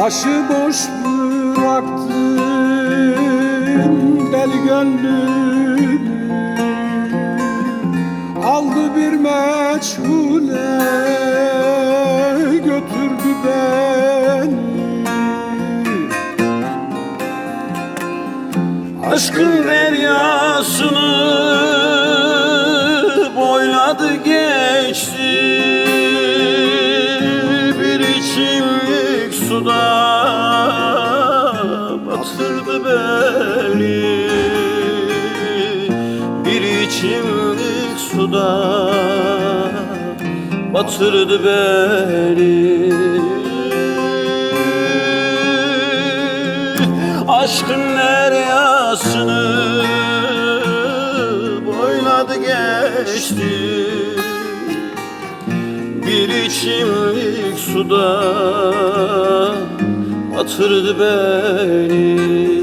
Başıboş bıraktın deli gönlümü Aldı bir meçhule götürdü beni. Aşkın deryasını boyladı geçti içimlik suda. Batırdı beni. Aşkın deryasını boyladı geçti. Bir içimlik suda batırdı beni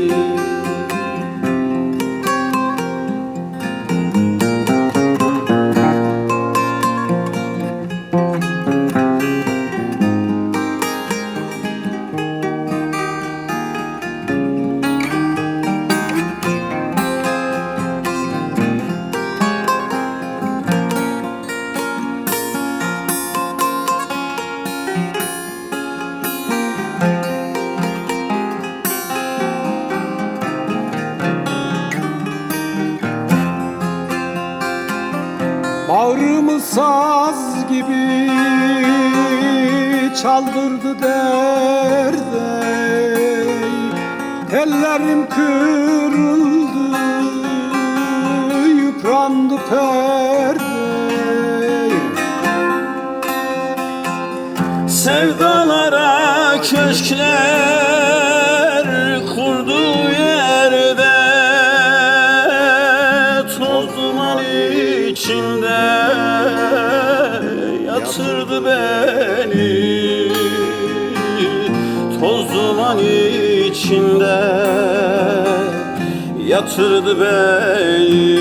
Bağrımı saz gibi çaldırdı derde. Ellerim kırıldı, yıprandı perde. Sevdalara köşkler içinde yatırdı beni. Toz duman içinde yatırdı beni.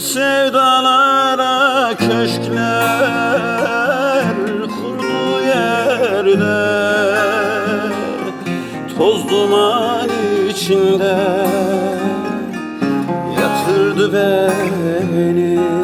Sevdalara köşkler kurdu yerde Toz duman içinde beni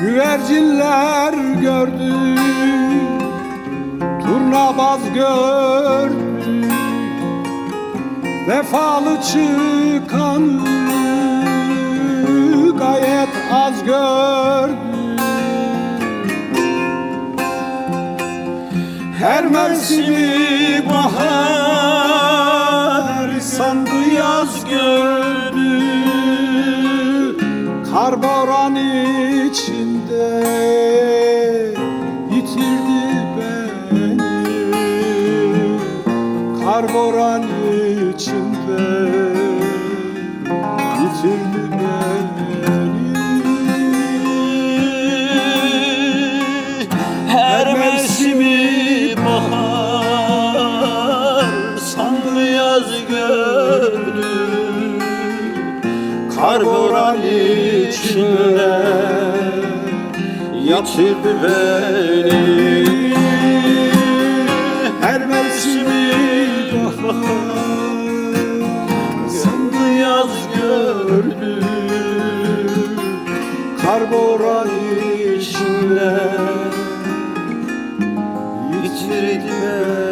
Güvercinler gördü Turnabaz gördü. Vefalı çıkanı Gayet az gördü. Her mevsimi bahar sandı yaz gördü Kar boran içinde yitirdi beni. Kar boran içinde yitirdi beni içinde yitirdi beni. Her mevsimi bahar sandı yaz gördü Kar boran içinde yitirdi beni